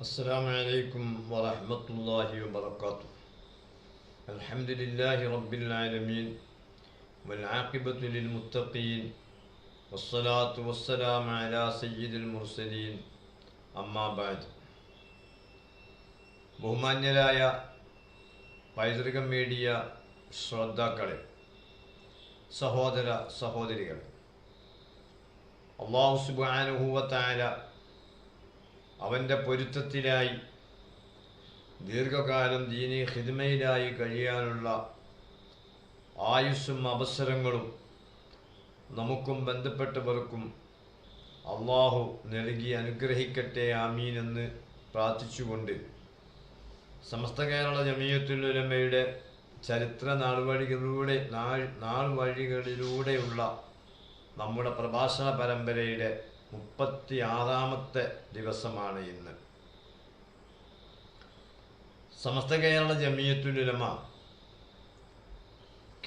السلام عليكم ورحمة الله وبركاته الحمد لله رب العالمين والعاقبة للمتقين والصلاة والسلام على سيد المرسلين أما بعد ബഹുമാന്യരായ പൈതൃക മീഡിയ ശ്രോതാക്കളെ സഹോദര സഹോദരികളെ അള്ളാഹു സുബാനുഭൂവത്തായ അവന്റെ പൊരുത്തത്തിനായി ദീർഘകാലം ദീനി ഹിദ്മയിലായി കഴിയാനുള്ള ആയുസ്സും അവസരങ്ങളും നമുക്കും ബന്ധപ്പെട്ടവർക്കും അള്ളാഹു നൽകി അനുഗ്രഹിക്കട്ടെ ആമീൻ എന്ന് പ്രാർത്ഥിച്ചുകൊണ്ട് സമസ്ത കേരള ജമീയത്തുലമയുടെ ചരിത്ര നാൾവഴികളിലൂടെ നാൾ നാൾ വഴികളിലൂടെയുള്ള നമ്മുടെ പ്രഭാഷണ പരമ്പരയുടെ മുപ്പത്തി ആറാമത്തെ ദിവസമാണ് ഇന്ന്. സമസ്ത കേരള ജമീയത്തുലമ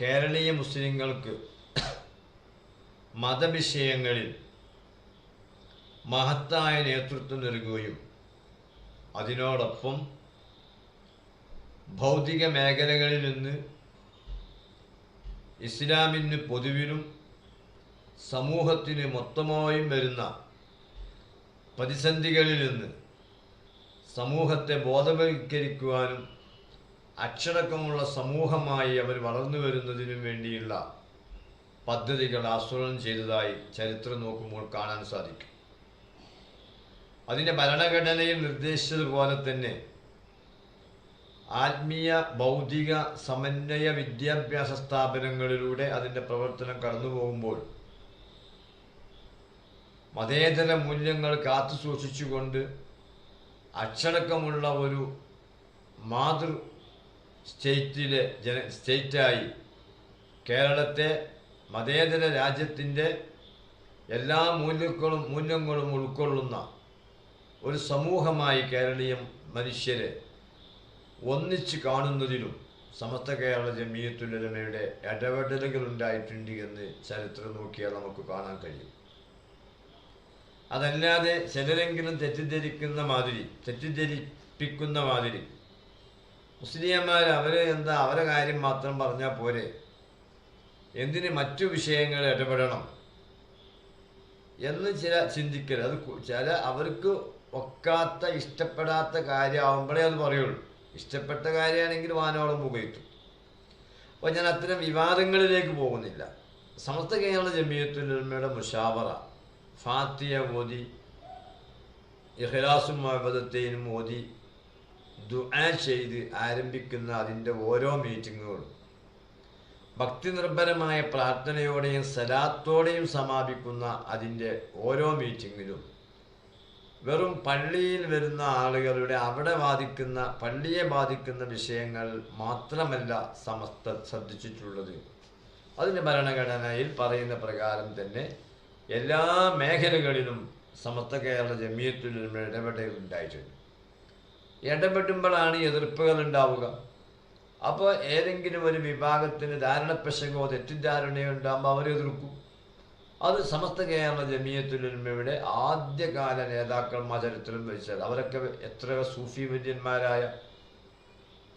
കേരളീയ മുസ്ലിങ്ങൾക്ക് മതവിഷയങ്ങളിൽ മഹത്തായ നേതൃത്വം നൽകുകയും അതിനോടൊപ്പം ഭൗതിക മേഖലകളിൽ നിന്ന് ഇസ്ലാമിന് പൊതുവിലും സമൂഹത്തിന് മൊത്തമായും വരുന്ന പ്രതിസന്ധികളിൽ നിന്ന് സമൂഹത്തെ ബോധവൽക്കരിക്കുവാനും അക്ഷരക്കമുള്ള സമൂഹമായി അവർ വളർന്നു വരുന്നതിനും വേണ്ടിയുള്ള പദ്ധതികൾ ആസൂത്രണം ചെയ്തതായി ചരിത്രം നോക്കുമ്പോൾ കാണാൻ സാധിക്കും. അതിന്റെ ഭരണഘടനയിൽ നിർദ്ദേശിച്ചതുപോലെ തന്നെ ആത്മീയ ബൗദ്ധിക സമന്വയ വിദ്യാഭ്യാസ സ്ഥാപനങ്ങളിലൂടെ അതിന്റെ പ്രവർത്തനം കടന്നു പോകുമ്പോൾ മതേതര മൂല്യങ്ങൾ കാത്തു സൂക്ഷിച്ചുകൊണ്ട് അച്ചടക്കമുള്ള ഒരു മാതൃ സ്റ്റേറ്റിലെ ജന സ്റ്റേറ്റായി കേരളത്തെ മതേതര രാജ്യത്തിന്റെ എല്ലാ മൂല്യങ്ങളും മൂല്യങ്ങളും ഉൾക്കൊള്ളുന്ന ഒരു സമൂഹമായി കേരളീയ മനുഷ്യരെ ഒന്നിച്ച് കാണുന്നതിലും സമസ്ത കേരള ജമീയത്തുലമയുടെ ഇടപെടലുകൾ ഉണ്ടായിട്ടുണ്ട് എന്ന് ചരിത്രം നോക്കിയാൽ നമുക്ക് കാണാൻ കഴിയും. അതല്ലാതെ ചിലരെങ്കിലും തെറ്റിദ്ധരിക്കുന്ന മാതിരി തെറ്റിദ്ധരിപ്പിക്കുന്ന മാതിരി. മുസ്ലിംമാർ അവർ എന്താ അവരെ കാര്യം മാത്രം പറഞ്ഞാൽ പോരെ? എന്തിന് മറ്റു വിഷയങ്ങൾ ഇടപെടണം? എന്ന് ചില ചിന്തിക്കരുത് അത് ചില അവർക്ക് ഒക്കാത്ത ഇഷ്ടപ്പെടാത്ത കാര്യമാകുമ്പോഴേ അത് പറയുള്ളൂ. ഇഷ്ടപ്പെട്ട കാര്യമാണെങ്കിൽ വാനോളം പുകയറ്റും അപ്പോൾ ഞാൻ അത്തരം വിവാദങ്ങളിലേക്ക് പോകുന്നില്ല. സമസ്ത കേരള ജമീയത്തുലമയുടെ മുഷാവറ ഫാത്തിയ ഓതി ഇഖ്ലാസും മഹബദത്തെയും ഓതി ദുആ ചെയ്ത് ആരംഭിക്കുന്ന അതിന്റെ ഓരോ മീറ്റിങ്ങുകളും. ഭക്തി നിർഭരമായ പ്രാർത്ഥനയോടെയും സലാത്തോടെയും സമാപിക്കുന്ന അതിന്റെ ഓരോ മീറ്റിങ്ങിലും വെറും പള്ളിയിൽ വരുന്ന ആളുകളുടെ അവിടെ ബാധിക്കുന്ന പള്ളിയെ ബാധിക്കുന്ന വിഷയങ്ങൾ മാത്രമല്ല സമസ്ത ശ്രദ്ധിച്ചിട്ടുള്ളത്. അതിന്റെ ഭരണഘടനയിൽ പറയുന്ന പ്രകാരം തന്നെ എല്ലാ മേഖലകളിലും സമസ്ത കേരള ജമീയത്തിൽ ഇടപെടൽ ഉണ്ടായിട്ടുണ്ട്. ഇടപെടുമ്പോഴാണ് എതിർപ്പുകൾ ഉണ്ടാവുക. അപ്പോൾ ഏതെങ്കിലും ഒരു വിഭാഗത്തിന് ധാരണപ്പശകോ തെറ്റിദ്ധാരണയോ ഉണ്ടാകുമ്പോൾ അവർ എതിർക്കും. അത് സമസ്ത കേരള ജമീയത്തുലമയുടെ ആദ്യകാല നേതാക്കന്മാർ ചരിത്രം വെച്ചാൽ അവരൊക്കെ എത്ര സൂഫി വര്യന്മാരായ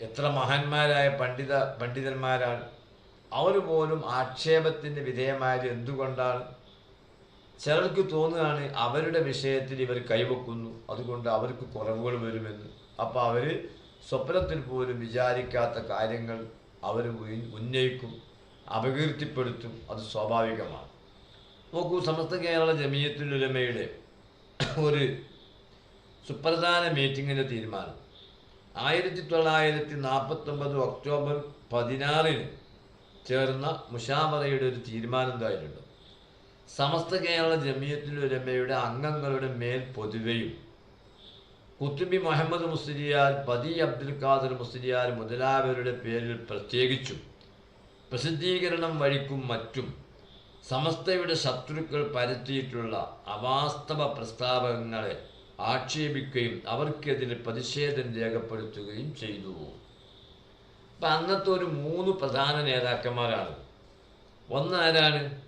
എത്ര മഹാന്മാരായ പണ്ഡിത പണ്ഡിതന്മാരാണ്. അവർ പോലും ആക്ഷേപത്തിന് വിധേയമായത് എന്തുകൊണ്ടാണ്? ചിലർക്ക് തോന്നുകയാണ് അവരുടെ വിഷയത്തിൽ ഇവർ കൈവക്കുന്നു. അതുകൊണ്ട് അവർക്ക് കുറവുകൾ വരുമെന്ന്. അപ്പോൾ അവർ സ്വപ്നത്തിൽ പോലും വിചാരിക്കാത്ത കാര്യങ്ങൾ അവർ ഉന്നയിക്കും അപകീർത്തിപ്പെടുത്തും. അത് സ്വാഭാവികമാണ്. നോക്കൂ സമസ്ത കേരള ജമീയത്തുലമയുടെ ഒരു സുപ്രധാന മീറ്റിങ്ങിന്റെ തീരുമാനം. ആയിരത്തി തൊള്ളായിരത്തി നാൽപ്പത്തൊമ്പത് ഒക്ടോബർ പതിനാറിന് ചേർന്ന മുഷാമറയുടെ ഒരു തീരുമാനം എന്തായിട്ടുണ്ട്? സമസ്ത കേരള ജമീയത്തുലമയുടെ അംഗങ്ങളുടെ മേൽ പൊതുവെയും. കുത്തുബി മുഹമ്മദ് മുസ്ലിയാർ പതി അബ്ദുൽ ഖാദർ മുസ്ലിയാർ മുതലായവരുടെ പേരിൽ പ്രത്യേകിച്ചും പ്രസിദ്ധീകരണം വഴിക്കും മറ്റും സമസ്തയുടെ ശത്രുക്കൾ പരത്തിയിട്ടുള്ള അവാസ്തവ പ്രസ്താവകങ്ങളെ ആക്ഷേപിക്കുകയും അവർക്കെതിരെ പ്രതിഷേധം രേഖപ്പെടുത്തുകയും ചെയ്തു. അപ്പം അന്നത്തെ ഒരു മൂന്ന് പ്രധാന നേതാക്കന്മാരാണ്. ഒന്ന് ആരാണ്?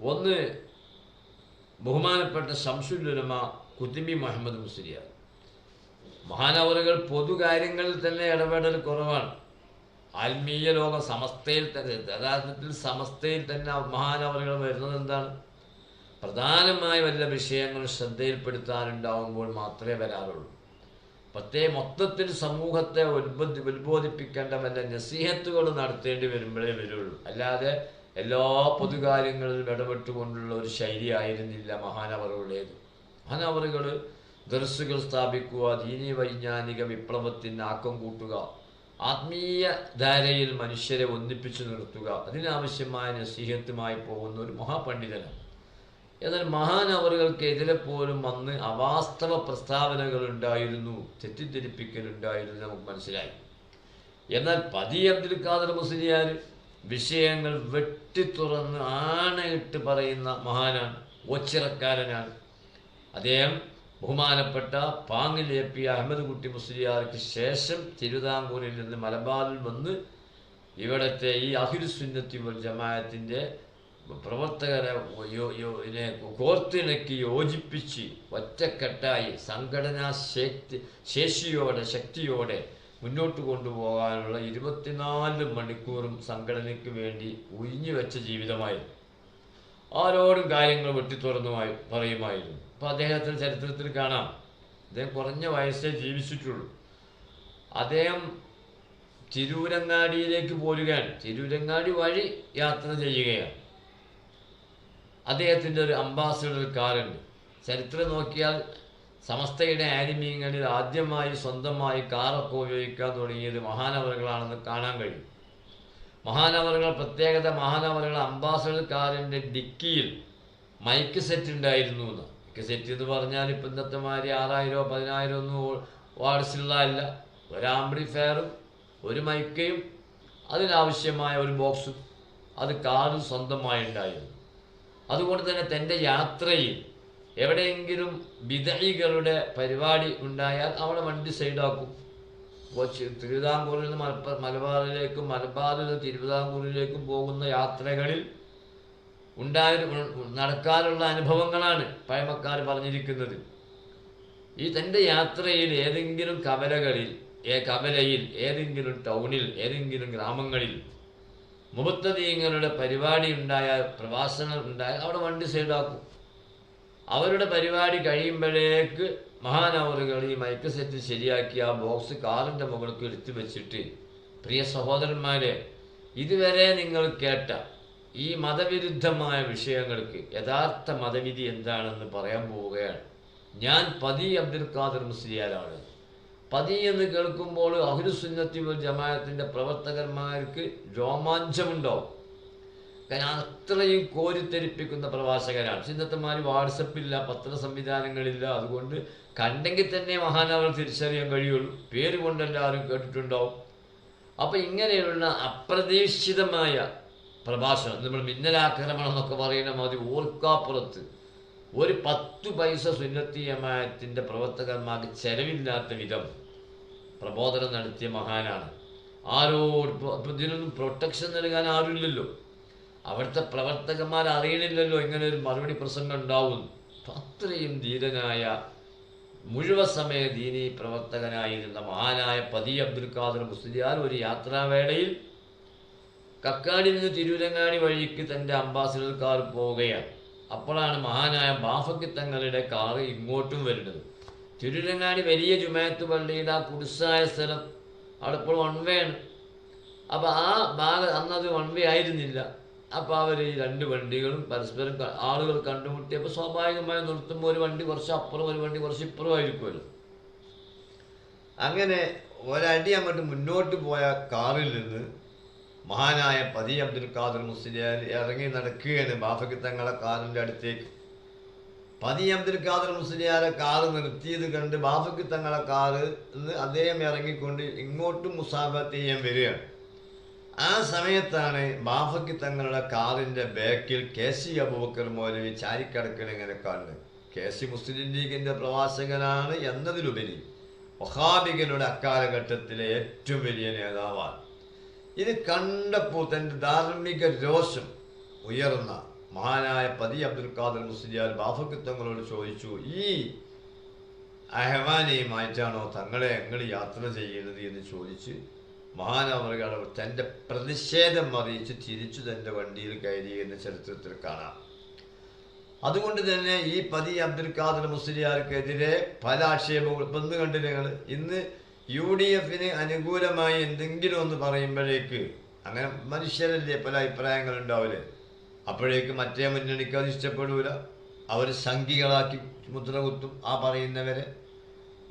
ഒന്ന് ബഹുമാനപ്പെട്ട ശംസുലുലമ കുത്തിബി മുഹമ്മദ് മുസ്ലിയാർ. മഹാനവറുകൾ പൊതുകാര്യങ്ങളിൽ തന്നെ ഇടപെടൽ കുറവാണ്. ആത്മീയ ലോക സമസ്തയിൽ തന്നെ യഥാർത്ഥത്തിൽ സമസ്തയിൽ തന്നെ മഹാനവറുകൾ വരുന്നത് എന്താണ്? പ്രധാനമായി വല്ല വിഷയങ്ങൾ ശ്രദ്ധയിൽപ്പെടുത്താനുണ്ടാവുമ്പോൾ മാത്രമേ വരാറുള്ളൂ. പ്രത്യേക മൊത്തത്തിൽ സമൂഹത്തെ ഉത്ബോധി ഉത്ബോധിപ്പിക്കേണ്ട വല്ല നസീഹത്തുകൾ നടത്തേണ്ടി വരുമ്പോഴേ വരുള്ളൂ. അല്ലാതെ എല്ലാ പൊതുകാര്യങ്ങളിലും ഇടപെട്ടുകൊണ്ടുള്ള ഒരു ശൈലിയായിരുന്നില്ല മഹാനവറുകളേത് മഹാനവറുകൾ ദർസുകൾ സ്ഥാപിക്കുക ദീനി വൈജ്ഞാനിക വിപ്ലവത്തിന് ആക്കം കൂട്ടുക ആത്മീയ ധാരയിൽ മനുഷ്യരെ ഒന്നിപ്പിച്ചു നിർത്തുക അതിനാവശ്യമായ നസീഹത്തുമായി പോകുന്ന ഒരു മഹാപണ്ഡിതനാണ്. എന്നാൽ മഹാനവറുകൾക്കെതിരെ പോലും വന്ന് അവാസ്തവ പ്രസ്താവനകൾ ഉണ്ടായിരുന്നു തെറ്റിദ്ധരിപ്പിക്കലുണ്ടായിരുന്നു നമുക്ക് മനസ്സിലായി. എന്നാൽ പതി അബ്ദുൽ ഖാദർ മുസ്ലിയാർ വിഷയങ്ങൾ വെട്ടിത്തുറന്ന് ആണയിട്ട് പറയുന്ന മഹാനാണ് ഒച്ചിറക്കാരനാണ്. അദ്ദേഹം ബഹുമാനപ്പെട്ട പാങ്ങിൽ എ പി അഹമ്മദ് കുട്ടി മുസ്ലിയാർക്ക് ശേഷം തിരുവിതാംകൂറിൽ നിന്ന് മലബാറിൽ വന്ന് ഇവിടുത്തെ ഈ അഹിരുസുന്നത്തി ജമാഅത്തിന്റെ പ്രവർത്തകരെ ഇതിനെ കോർത്തിണക്കി യോജിപ്പിച്ച് ഒറ്റക്കെട്ടായി സംഘടനാ ശക്തി ശേഷിയോടെ ശക്തിയോടെ മുന്നോട്ട് കൊണ്ടുപോകാനുള്ള ഇരുപത്തിനാല് മണിക്കൂറും സംഘടനയ്ക്ക് വേണ്ടി ഉഴിഞ്ഞു വെച്ച ജീവിതമായിരുന്നു ആരോടും കാര്യങ്ങൾ വെട്ടിത്തുറന്നു പറയുമായിരുന്നു. അപ്പോൾ അദ്ദേഹത്തിന്റെ ചരിത്രത്തിൽ കാണാം. അദ്ദേഹം കുറഞ്ഞ വയസ്സേ ജീവിച്ചിട്ടുള്ളൂ. അദ്ദേഹം തിരൂരങ്ങാടിയിലേക്ക് പോരുകയാണ്. തിരൂരങ്ങാടി വഴി യാത്ര ചെയ്യുകയാണ്. അദ്ദേഹത്തിന്റെ ഒരു അംബാസഡർ കാറുണ്ട് ചരിത്രം നോക്കിയാൽ സമസ്തയുടെ ആനിമീങ്ങളിൽ ആദ്യമായി സ്വന്തമായി കാറൊക്കെ ഉപയോഗിക്കാൻ തുടങ്ങിയത് മഹാനവറുകളാണെന്ന് കാണാൻ കഴിയും. മഹാനവറുകൾ പ്രത്യേകത മഹാനവറുകൾ അംബാസഡർ കാറിന്റെ ഡിക്കിയിൽ മൈക്ക് സെറ്റ് ഉണ്ടായിരുന്നു എന്ന്. മൈക്ക് സെറ്റ് എന്ന് പറഞ്ഞാൽ ഇപ്പം ഇന്നത്തെ മാതിരി ആറായിരമോ പതിനായിരമോ ഒന്നും വാർഡ്സിലുള്ള അല്ല. ഒരു ഒരു മൈക്കയും അതിനാവശ്യമായ ഒരു ബോക്സും അത് കാറും സ്വന്തമായി ഉണ്ടായിരുന്നു. അതുകൊണ്ട് തന്നെ തന്റെ യാത്രയിൽ എവിടെയെങ്കിലും വിതഴികളുടെ പരിപാടി ഉണ്ടായാൽ അവളെ വണ്ടി സൈഡാക്കും കൊച്ചി തിരുവിതാംകൂറിൽ നിന്ന് മലപ്പ മലബാറിലേക്കും മലബാറിൽ നിന്ന് തിരുവിതാംകൂറിലേക്കും പോകുന്ന യാത്രകളിൽ ഉണ്ടായ നടക്കാനുള്ള അനുഭവങ്ങളാണ് പഴമക്കാർ പറഞ്ഞിരിക്കുന്നത്. ഈ തന്റെ യാത്രയിൽ ഏതെങ്കിലും കവലകളിൽ ഏ കവലയിൽ ഏതെങ്കിലും ടൗണിൽ ഏതെങ്കിലും ഗ്രാമങ്ങളിൽ മുബത്തദീങ്ങളുടെ പരിപാടി ഉണ്ടായാൽ പ്രവാസങ്ങൾ ഉണ്ടായാൽ അവിടെ വണ്ടി സൈഡാക്കും അവരുടെ പരിപാടി കഴിയുമ്പോഴേക്ക് മഹാനവറുകൾ ഈ മൈക്ക് സെറ്റ് ശരിയാക്കി ആ ബോക്സ് കാറിന്റെ മുകൾക്ക് എടുത്തു വെച്ചിട്ട് പ്രിയ സഹോദരന്മാരെ ഇതുവരെ നിങ്ങൾ കേട്ട ഈ മതവിരുദ്ധമായ വിഷയങ്ങൾക്ക് യഥാർത്ഥ മതവിധി എന്താണെന്ന് പറയാൻ പോവുകയാണ്. ഞാൻ പതി അബ്ദുൽ ഖാദർ മുസ്ലിയാലാണ് പതി എന്ന് കേൾക്കുമ്പോൾ അഹുരുസുന്നത്തി ജമാഅത്തിന്റെ പ്രവർത്തകന്മാർക്ക് രോമാഞ്ചമുണ്ടാവും. കാരണം അത്രയും കോരിത്തെരിപ്പിക്കുന്ന പ്രവാസകരാണ് ചിന്നത്തന്മാർ വാട്സപ്പില്ല പത്ര സംവിധാനങ്ങളില്ല അതുകൊണ്ട് കണ്ടെങ്കിൽ തന്നെ മഹാനവർ തിരിച്ചറിയാൻ കഴിയുള്ളൂ. പേര് കൊണ്ട് എല്ലാവരും കേട്ടിട്ടുണ്ടാവും. അപ്പം ഇങ്ങനെയുള്ള അപ്രതീക്ഷിതമായ പ്രഭാഷണം നമ്മൾ മിന്നലാക്രമണം എന്നൊക്കെ പറയുന്ന മതി ഓർക്കാപ്പുറത്ത് ഒരു പത്ത് പൈസ സുന്നത്തി ജമാഅത്തിന്റെ പ്രവർത്തകന്മാർക്ക് ചെലവില്ലാത്ത വിധം പ്രബോധനം നടത്തിയ മഹാനാണ്. ആരോട് ഇതിനൊന്നും പ്രൊട്ടക്ഷൻ നൽകാൻ ആരുമില്ലല്ലോ. അവിടുത്തെ പ്രവർത്തകന്മാർ അറിയണില്ലല്ലോ ഇങ്ങനെ ഒരു മറുപടി പ്രസംഗം ഉണ്ടാവും. അത്രയും ധീരനായ മുഴുവൻ സമയ ദീനി പ്രവർത്തകനായിരുന്ന മഹാനായ പതി അബ്ദുൽ ഖാദർ മുസ്ലിയാർ ഒരു യാത്രാവേളയിൽ കക്കാടിൽ നിന്ന് തിരൂരങ്ങാടി വഴിക്ക് തന്റെ അംബാസിഡർ കാർ പോവുകയാണ്. അപ്പോഴാണ് മഹാനായ ബാഫക്കി തങ്ങളുടെ കാർ ഇങ്ങോട്ടും വരുന്നത്. തിരൂരങ്ങാടി വലിയ ജുമായത്ത് പള്ളിയുടെ ആ കുടിസായ സ്ഥലം അവിടെ ഇപ്പോൾ വൺ വേ ആണ്. അപ്പോൾ ആ ഭാഗം അന്നത് വൺവേ ആയിരുന്നില്ല. അപ്പോൾ അവർ ഈ രണ്ട് വണ്ടികളും പരസ്പരം ആളുകൾ കണ്ടുമുട്ടിയപ്പോൾ സ്വാഭാവികമായി നിർത്തുമ്പോൾ ഒരു വണ്ടി കുറച്ച് അപ്പുറം ഒരു വണ്ടി കുറച്ച് ഇപ്പുറം ആയിരിക്കുമല്ലോ. അങ്ങനെ ഒരടി അങ്ങോട്ട് മുന്നോട്ട് പോയ കാറിൽ നിന്ന് മഹാനായ പതി അബ്ദുൽ ഖാദർ മുസ്ലിയാർ ഇറങ്ങി നടക്കുകയാണ് ബാഫക്ക് തങ്ങളെ കാറിന്റെ അടുത്തേക്ക്. പതി അബ്ദുൽ ഖാദർ മുസ്ലിയാരെ കാറ് നിർത്തിയത് കണ്ട് ബാഫക്ക് തങ്ങളെ കാറ് അദ്ദേഹം ഇറങ്ങിക്കൊണ്ട് ഇങ്ങോട്ടും മുസാഫത്ത് ചെയ്യാൻ വരികയാണ്. ആ സമയത്താണ് ബാഫയ്ക്ക് തങ്ങളുടെ കാറിന്റെ ബാക്കിൽ കെ സി അബൂബക്കർ മൗലവി ചാരിക്കടക്കണിങ്ങനെ കാണുന്നത് കെ സി മുസ്ലിം ലീഗിന്റെ പ്രവാചകനാണ് എന്നതിലുപരി വഹാബികളുടെ അക്കാലഘട്ടത്തിലെ ഏറ്റവും വലിയ നേതാവാണ്. ഇത് കണ്ടപ്പോൾ തന്റെ ധാർമ്മിക രോഷം ഉയർന്ന മഹാനായ പതി അബ്ദുൽ ഖാദർ മുസ്ലിയാർ ബാഫക്ക് തങ്ങളോട് ചോദിച്ചു ഈ അഹവാനയുമായിട്ടാണോ തങ്ങളെ ഞങ്ങൾ യാത്ര ചെയ്യുന്നത് എന്ന് ചോദിച്ച് മഹാനവറുകൾ തന്റെ പ്രതിഷേധം അറിയിച്ച് തിരിച്ചു തന്റെ വണ്ടിയിൽ കയറി എന്ന ചരിത്രത്തിൽ കാണാം. അതുകൊണ്ട് തന്നെ ഈ പതി അബ്ദുൽ ഖാദർ മുസ്ലിയാർക്കെതിരെ പല ആക്ഷേപങ്ങൾ. ഇപ്പം ഇന്ന് കണ്ടു നിങ്ങൾ ഇന്ന് യു ഡി എഫിന് അനുകൂലമായി എന്തെങ്കിലും ഒന്ന് പറയുമ്പോഴേക്ക് അങ്ങനെ മനുഷ്യരല്ലേ പല അഭിപ്രായങ്ങൾ ഉണ്ടാവില്ലേ അപ്പോഴേക്ക് മറ്റേ മുന്നണിക്ക് അത് ഇഷ്ടപ്പെടൂല. അവർ സംഖികളാക്കി മുദ്ര കുത്തും. ആ പറയുന്നവരെ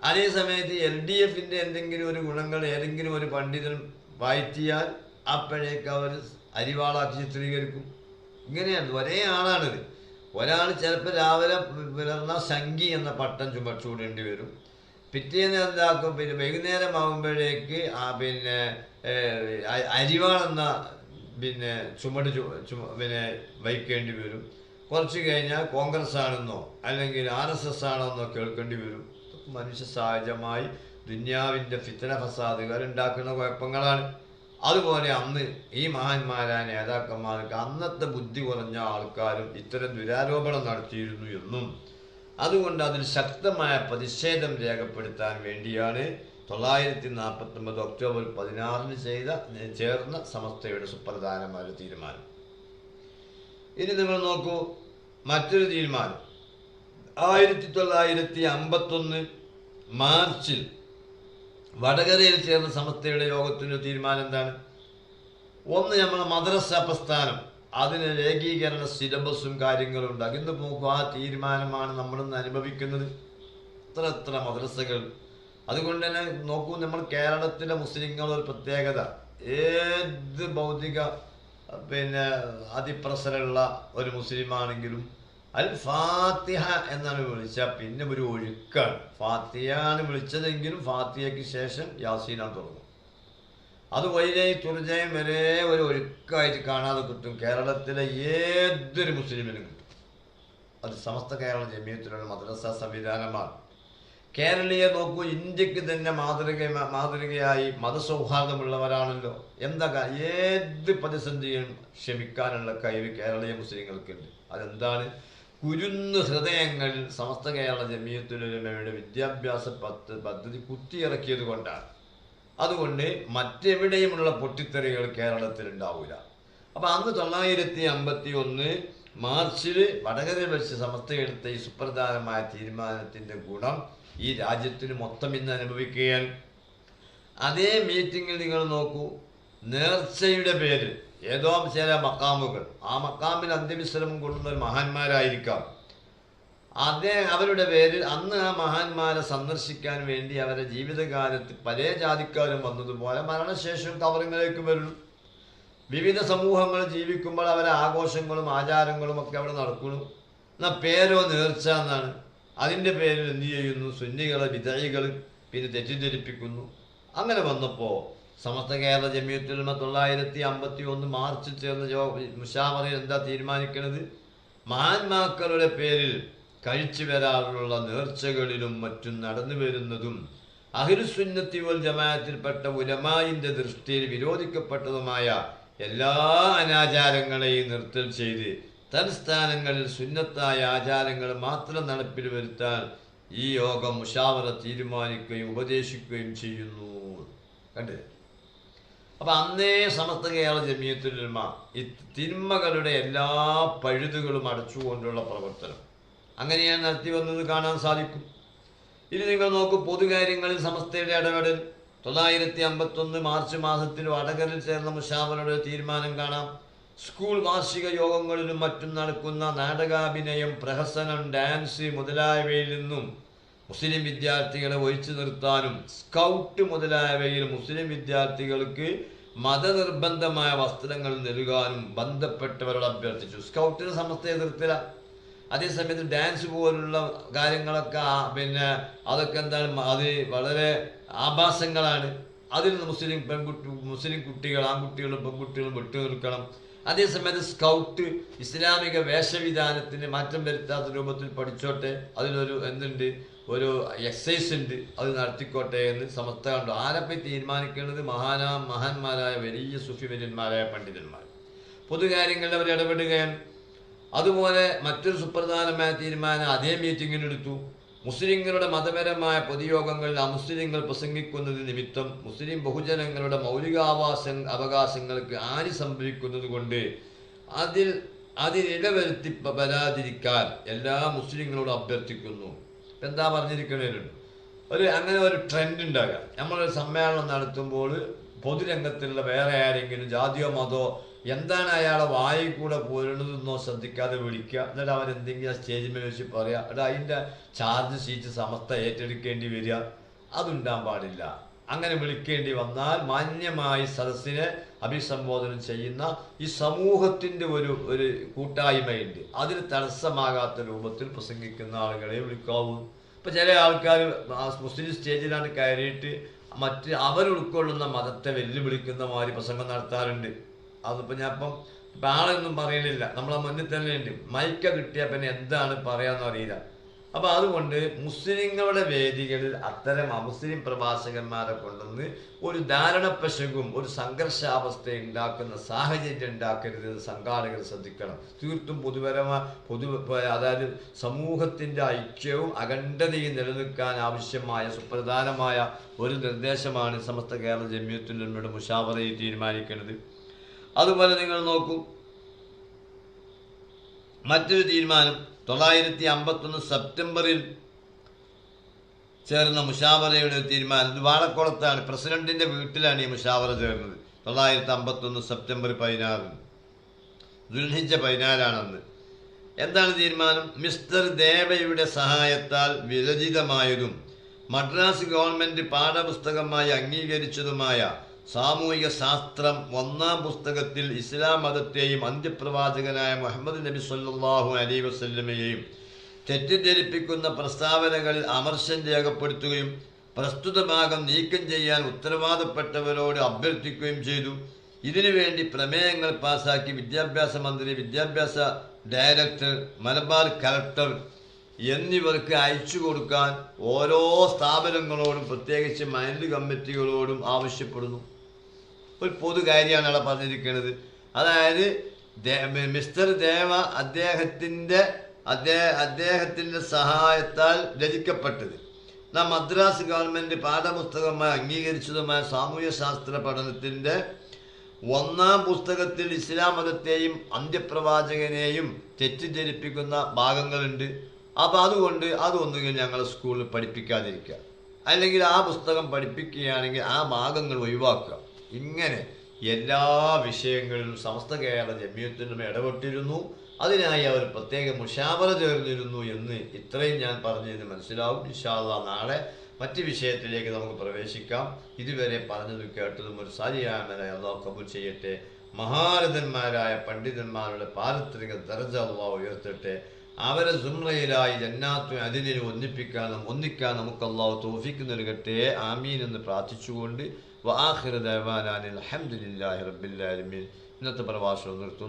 അതേ സമയത്ത് എൽ ഡി എഫിന്റെ എന്തെങ്കിലും ഒരു ഗുണങ്ങൾ ഏതെങ്കിലും ഒരു പണ്ഡിതൻ വായിത്തിയാൽ അപ്പോഴേക്ക് അവർ അരിവാളാക്കി ചിത്രീകരിക്കും. ഇങ്ങനെയാണ് ഒരേ ആളാണിത്. ഒരാൾ ചിലപ്പോൾ രാവിലെ പുലർന്ന സംഘി എന്ന പട്ടം ചുമ വരും. പിറ്റേന്ന് എന്താക്കും? പിന്നെ വൈകുന്നേരം ആകുമ്പോഴേക്ക് ആ പിന്നെ ഏഹ്, അ- അരിവാൾ എന്ന പിന്നെ ചുമട് ചു ചുമ പിന്നെ വഹിക്കേണ്ടി വരും. കുറച്ച് കഴിഞ്ഞാൽ കോൺഗ്രസ് ആണെന്നോ അല്ലെങ്കിൽ ആർ എസ് എസ് ആണെന്നോ കേൾക്കേണ്ടി വരും. മനുഷ്യ സഹജമായി ദുന്യാവിന്റെ ഫിത്തന ഫസാദുകൾ ഉണ്ടാക്കുന്ന കുഴപ്പങ്ങളാണ്. അതുപോലെ അന്ന് ഈ മഹാന്മാരായ നേതാക്കന്മാർക്ക് അന്നത്തെ ബുദ്ധി കുറഞ്ഞ ആൾക്കാരും ഇത്തരം ദുരാരോപണം നടത്തിയിരുന്നു എന്നും അതുകൊണ്ട് അതിൽ ശക്തമായ പ്രതിഷേധം രേഖപ്പെടുത്താൻ വേണ്ടിയാണ് തൊള്ളായിരത്തി നാൽപ്പത്തൊമ്പത് ഒക്ടോബർ പതിനാറിന് ചെയ്ത ചേർന്ന സമസ്തയുടെ സുപ്രധാനമായ തീരുമാനം. ഇനി നിങ്ങൾ നോക്കൂ മറ്റൊരു തീരുമാനം. ആയിരത്തി തൊള്ളായിരത്തി അമ്പത്തൊന്ന് മാർച്ചിൽ വടകരയിൽ ചേർന്ന സമസ്തയുടെ യോഗത്തിന്റെ തീരുമാനം എന്താണ്? ഒന്ന് നമ്മൾ മദ്രസ പ്രസ്ഥാനം അതിന് ഏകീകരണ സിലബസും കാര്യങ്ങളും ഉണ്ട്. അകന്നു നോക്കൂ ആ തീരുമാനമാണ് നമ്മളിന്ന് അനുഭവിക്കുന്നത്. എത്ര എത്ര മദ്രസകൾ. അതുകൊണ്ട് തന്നെ നോക്കൂ നമ്മൾ കേരളത്തിലെ മുസ്ലിങ്ങൾ ഒരു പ്രത്യേകത. ഏത് ഭൗതിക പിന്നെ അതിപ്രസരമുള്ള ഒരു മുസ്ലിമാണെങ്കിലും അൽ ഫാത്തിഹ എന്നാണ് വിളിച്ച പിന്നെ ഒരു ഒഴുക്കാണ്. ഫാത്തിയാണ് വിളിച്ചതെങ്കിലും ഫാത്തിഹയ്ക്ക് ശേഷം യാസീനാണ് തുടങ്ങും. അത് വൈരയും തുർജയം വരെ ഒരു ഒഴുക്കായിട്ട് കാണാതെ കിട്ടും. കേരളത്തിലെ ഏതൊരു മുസ്ലിമിനും കിട്ടും. അത് സമസ്ത കേരള ജമീയത്തിലുള്ള മദ്രസ സംവിധാനമാണ്. കേരളീയ നോക്കൂ ഇന്ത്യയ്ക്ക് തന്നെ മാതൃക മാതൃകയായി മതസൗഹാർദ്ദമുള്ളവരാണല്ലോ. എന്താ ഏത് പ്രതിസന്ധിയും ക്ഷമിക്കാനുള്ള കഴിവ് കേരളീയ മുസ്ലിങ്ങൾക്കുണ്ട്. അതെന്താണ്? കുരുന്ന് ഹൃദയങ്ങൾ സമസ്ത കേരള ജമിയത്തുലമയുടെ വിദ്യാഭ്യാസ പദ്ധ പദ്ധതി കുത്തിയിറക്കിയത് കൊണ്ടാണ്. അതുകൊണ്ട് മറ്റെവിടെയുമുള്ള പൊട്ടിത്തെറികൾ കേരളത്തിൽ ഉണ്ടാവില്ല അപ്പോൾ അന്ന് തൊള്ളായിരത്തി അമ്പത്തി ഒന്ന് മാർച്ചിൽ വടകരയിൽ വെച്ച് സമസ്ത എടുത്ത ഈ സുപ്രധാനമായ തീരുമാനത്തിന്റെ ഗുണം ഈ രാജ്യത്തിന് മൊത്തം ഇന്ന് അനുഭവിക്കുകയാണ്. അതേ മീറ്റിങ്ങിൽ നിങ്ങൾ നോക്കൂ. നേർച്ചയുടെ പേരിൽ ഏതോ ചില മക്കാമുകൾ. ആ മക്കാമിൽ അന്ത്യവിശ്രമം കൊള്ളുന്ന മഹാന്മാരായിരിക്കാം. അദ്ദേഹം അവരുടെ പേരിൽ അന്ന് ആ മഹാന്മാരെ സന്ദർശിക്കാൻ വേണ്ടി അവരുടെ ജീവിതകാലത്ത് പല ജാതിക്കാരും വന്നതുപോലെ മരണശേഷം കവറിങ്ങളിലേക്ക് വരും വിവിധ സമൂഹങ്ങൾ ജീവിക്കുമ്പോൾ അവരെ ആഘോഷങ്ങളും ആചാരങ്ങളും ഒക്കെ അവിടെ നടക്കുന്നു. എന്നാൽ പേരോ നേർച്ച എന്നാണ്. അതിന്റെ പേരിൽ എന്ത് ചെയ്യുന്നു? സുന്നികളെ വിധേയികൾ പിന്നെ തെറ്റിദ്ധരിപ്പിക്കുന്നു. അങ്ങനെ വന്നപ്പോൾ സമസ്ത കേരള ജമിയത്തുൽമ തൊള്ളായിരത്തി അമ്പത്തി ഒന്ന് മാർച്ചിൽ ചേർന്ന മുഷാമറിൽ എന്താ തീരുമാനിക്കുന്നത് മഹാന്മാക്കളുടെ പേരിൽ കഴിച്ചു വരാറുള്ള നേർച്ചകളിലും മറ്റും നടന്നു വരുന്നതും അഹിരുസുന്നത്തി വൽ ജമാഅത്തിൽപ്പെട്ട ഉലമായിന്റെ ദൃഷ്ടിയിൽ വിരോധിക്കപ്പെട്ടതുമായ എല്ലാ അനാചാരങ്ങളെയും നിർത്തൽ ചെയ്ത് തൽസ്ഥാനങ്ങളിൽ സുന്നത്തായ ആചാരങ്ങൾ മാത്രം നടപ്പിൽ വരുത്താൻ ഈ യോഗം മുഷാവറ തീരുമാനിക്കുകയും ഉപദേശിക്കുകയും ചെയ്യുന്നു. കണ്ടേ? അപ്പൊ അന്നേ സമസ്ത കേരള ജമിയത്തുലമ ഈ തിന്മകളുടെ എല്ലാ പഴുതുകളും അടച്ചുകൊണ്ടുള്ള പ്രവർത്തനം. അങ്ങനെ ഞാൻ നടത്തി വന്നത് കാണാൻ സാധിക്കും. ഇനി നിങ്ങൾ നോക്കൂ പൊതുകാര്യങ്ങളിൽ സമസ്തയുടെ ഇടപെടൽ. തൊള്ളായിരത്തി അമ്പത്തൊന്ന് മാർച്ച് മാസത്തിൽ വടകരിൽ ചേർന്ന മുഷാവരുടെ തീരുമാനം കാണാം. സ്കൂൾ വാർഷിക യോഗങ്ങളിലും മറ്റും നടക്കുന്ന നാടകാഭിനയം പ്രഹസനം ഡാൻസ് മുതലായവയിൽ നിന്നും മുസ്ലിം വിദ്യാർത്ഥികളെ ഒഴിച്ചു നിർത്താനും സ്കൗട്ട് മുതലായവയിൽ മുസ്ലിം വിദ്യാർത്ഥികൾക്ക് മതനിർബന്ധമായ വസ്ത്രങ്ങൾ നൽകാനും ബന്ധപ്പെട്ടവരോട് അഭ്യർത്ഥിച്ചു. സ്കൗട്ടിന് സമസ്ത എതിർത്തില്ല. അതേസമയത്ത് ഡാൻസ് പോലുള്ള കാര്യങ്ങളൊക്കെ പിന്നെ അതൊക്കെ എന്താണ് അത് വളരെ ആഭാസങ്ങളാണ്. അതിൽ നിന്ന് മുസ്ലിം പെൺകുട്ടി മുസ്ലിം കുട്ടികൾ ആൺകുട്ടികളും പെൺകുട്ടികളും വിട്ടു നിൽക്കണം. അതേസമയത്ത് സ്കൗട്ട് ഇസ്ലാമിക വേഷവിധാനത്തിന് മാറ്റം വരുത്താത്ത രൂപത്തിൽ പഠിച്ചോട്ടെ. അതിലൊരു എന്തുണ്ട്? ഒരു എക്സസൈസ് ഉണ്ട്. അത് നടത്തിക്കോട്ടെ എന്ന് സമസ്ത കണ്ടു. ആരെപ്പറ്റി തീരുമാനിക്കേണ്ടത്? മഹാനാ മഹാന്മാരായ വലിയ സുഫിവര്യന്മാരായ പണ്ഡിതന്മാർ. പൊതുകാര്യങ്ങളിൽ അവർ ഇടപെടുകയാണ്. അതുപോലെ മറ്റൊരു സുപ്രധാനമായ തീരുമാനം അതേ മീറ്റിങ്ങിനെടുത്തു മുസ്ലിങ്ങളുടെ മതപരമായ പൊതുയോഗങ്ങളിൽ അമുസ്ലിങ്ങൾ പ്രസംഗിക്കുന്നത് നിമിത്തം മുസ്ലിം ബഹുജനങ്ങളുടെ മൗലികാവാസ അവകാശങ്ങൾക്ക് ആരി സംഭവിക്കുന്നത് കൊണ്ട് അതിൽ അതിനിടവരുത്തി വരാതിരിക്കാൻ എല്ലാ മുസ്ലിങ്ങളോടും അഭ്യർത്ഥിക്കുന്നു. എന്താ പറഞ്ഞിരിക്കണേലുണ്ട് ഒരു അങ്ങനെ ഒരു ട്രെൻഡ് ഉണ്ടാകാം നമ്മളൊരു സമ്മേളനം നടത്തുമ്പോൾ പൊതുരംഗത്തിലുള്ള വേറെ ആരെങ്കിലും ജാതിയോ മതോ എന്താണ് അയാളെ വായിൽ കൂടെ പോരുന്നതെന്നോ ശ്രദ്ധിക്കാതെ വിളിക്കുക. എന്നിട്ട് അവൻ എന്തെങ്കിലും ആ സ്റ്റേജിൽ വെച്ച് പറയുക അതിന്റെ ചാർജ് ഷീറ്റ് സമസ്ത ഏറ്റെടുക്കേണ്ടി വരിക. അതുണ്ടാൻ പാടില്ല. അങ്ങനെ വിളിക്കേണ്ടി വന്നാൽ മാന്യമായി സദസ്സിനെ അഭിസംബോധന ചെയ്യുന്ന ഈ സമൂഹത്തിന്റെ ഒരു ഒരു കൂട്ടായ്മയുണ്ട്. അതിന് തടസ്സമാകാത്ത രൂപത്തിൽ പ്രസംഗിക്കുന്ന ആളുകളെ വിളിക്കാവൂ. ഇപ്പം ചില ആൾക്കാർ മുസ്ലിം സ്റ്റേജിലാണ് കയറിയിട്ട് മറ്റ് അവർ ഉൾക്കൊള്ളുന്ന മതത്തെ വെല്ലുവിളിക്കുന്ന മാതിരി പ്രസംഗം നടത്താറുണ്ട്. അതിപ്പോൾ ഞാൻ ഇപ്പം ഇപ്പം ആളൊന്നും പറയണില്ല നമ്മളെ മുന്നിൽ തന്നെ ഉണ്ട് മൈക്ക കിട്ടിയാൽ പിന്നെ എന്താണ് പറയാമെന്ന് അറിയില്ല അപ്പോൾ അതുകൊണ്ട് മുസ്ലിങ്ങളുടെ വേദികളിൽ അത്തരം അമുസ്ലിം പ്രഭാഷകന്മാരെ കൊണ്ടുവന്ന് ഒരു ധാരണപ്പശകും ഒരു സംഘർഷാവസ്ഥ ഉണ്ടാക്കുന്ന സാഹചര്യം ഉണ്ടാക്കരുത് സംഘാടകർ ശ്രദ്ധിക്കണം. തീർത്തും പൊതുപരമായ പൊതു അതായത് സമൂഹത്തിന്റെ ഐക്യവും അഖണ്ഡതയും നിലനിൽക്കാൻ ആവശ്യമായ സുപ്രധാനമായ ഒരു നിർദ്ദേശമാണ് സമസ്ത കേരള ജമ്യത്തുലമയുടെ മുഷാവറയിൽ തീരുമാനിക്കുന്നത്. അതുപോലെ നിങ്ങൾ നോക്കൂ മറ്റൊരു തീരുമാനം തൊള്ളായിരത്തി അമ്പത്തൊന്ന് സെപ്റ്റംബറിൽ ചേർന്ന മുഷാവറയുടെ തീരുമാനം. ഇത് വാഴക്കുളത്താണ് പ്രസിഡന്റിന്റെ വീട്ടിലാണ് ഈ മുഷാവറ ചേർന്നത്. തൊള്ളായിരത്തി അമ്പത്തൊന്ന് സെപ്റ്റംബർ പതിനാറിന്. ദുൽഹിജ പതിനാലാണെന്ന്. എന്താണ് തീരുമാനം? മിസ്റ്റർ ദേവയുടെ സഹായത്താൽ വിരചിതമായതും മദ്രാസ് ഗവൺമെന്റ് പാഠപുസ്തകമായി അംഗീകരിച്ചതുമായ സാമൂഹിക ശാസ്ത്രം ഒന്നാം പുസ്തകത്തിൽ ഇസ്ലാം മതത്തെയും അന്ത്യപ്രവാചകനായ മുഹമ്മദ് നബി സല്ലാഹു അലൈ വസ്ല്ലമയെയും തെറ്റിദ്ധരിപ്പിക്കുന്ന പ്രസ്താവനകളിൽ അമർശം രേഖപ്പെടുത്തുകയും പ്രസ്തുത ഭാഗം നീക്കം ചെയ്യാൻ ഉത്തരവാദപ്പെട്ടവരോട് അഭ്യർത്ഥിക്കുകയും ചെയ്തു. ഇതിനുവേണ്ടി പ്രമേയങ്ങൾ പാസാക്കി വിദ്യാഭ്യാസ മന്ത്രി വിദ്യാഭ്യാസ ഡയറക്ടർ മലബാർ കലക്ടർ എന്നിവർക്ക് അയച്ചു കൊടുക്കാൻ ഓരോ സ്ഥാപനങ്ങളോടും പ്രത്യേകിച്ച് മൈൻഡ് കമ്മിറ്റികളോടും ആവശ്യപ്പെടുന്നു. ഒരു പൊതു കാര്യമാണ് അവിടെ പറഞ്ഞിരിക്കുന്നത് അതായത് മിസ്റ്റർ ദേവ അദ്ദേഹത്തിന്റെ അദ്ദേഹ അദ്ദേഹത്തിന്റെ സഹായത്താൽ രചിക്കപ്പെട്ടത്. നാം മദ്രാസ് ഗവൺമെന്റ് പാഠപുസ്തകമായി അംഗീകരിച്ചതുമായ സാമൂഹ്യ ശാസ്ത്ര പഠനത്തിന്റെ ഒന്നാം പുസ്തകത്തിൽ ഇസ്ലാം മതത്തെയും അന്ത്യപ്രവാചകനെയും തെറ്റിദ്ധരിപ്പിക്കുന്ന ഭാഗങ്ങളുണ്ട്. അപ്പോൾ അതുകൊണ്ട് അതൊന്നുകിൽ ഞങ്ങൾ സ്കൂളിൽ പഠിപ്പിക്കാതിരിക്കുക. അല്ലെങ്കിൽ ആ പുസ്തകം പഠിപ്പിക്കുകയാണെങ്കിൽ ആ ഭാഗങ്ങൾ ഒഴിവാക്കുക. ഇങ്ങനെ എല്ലാ വിഷയങ്ങളിലും സമസ്ത കേരള ജമ്യത്തിനും ഇടപെട്ടിരുന്നു. അതിനായി അവർ പ്രത്യേക മുഷാവറ ചേർന്നിരുന്നു എന്ന് ഇത്രയും ഞാൻ പറഞ്ഞതിന് മനസ്സിലാവും. ഇൻഷാല്ല നാളെ മറ്റ് വിഷയത്തിലേക്ക് നമുക്ക് പ്രവേശിക്കാം. ഇതുവരെ പറഞ്ഞതും കേട്ടതും ഒരു സാരിയാമനായി അള്ളാഹു കബൂൽ ചെയ്യട്ടെ. മഹാരഥന്മാരായ പണ്ഡിതന്മാരുടെ പാരത്രിക ദർജ അള്ളാഹ് ഉയർത്തട്ടെ. അവരെ സുമ്രയിലായി ജന്നാത്തു അതിനെ ഒന്നിപ്പിക്കാനും ഒന്നിക്കാൻ നമുക്ക് അള്ളാഹു തോഫിക്ക് നൽകട്ടെ. ആമീൻ എന്ന് പ്രാർത്ഥിച്ചുകൊണ്ട് വാഹിർ ദേവാനാൻ അലഹമുല്ലാഹി റബ്ബില്ലാലമീൻ ഇന്നത്തെ പ്രഭാഷണം നിർത്തുന്നു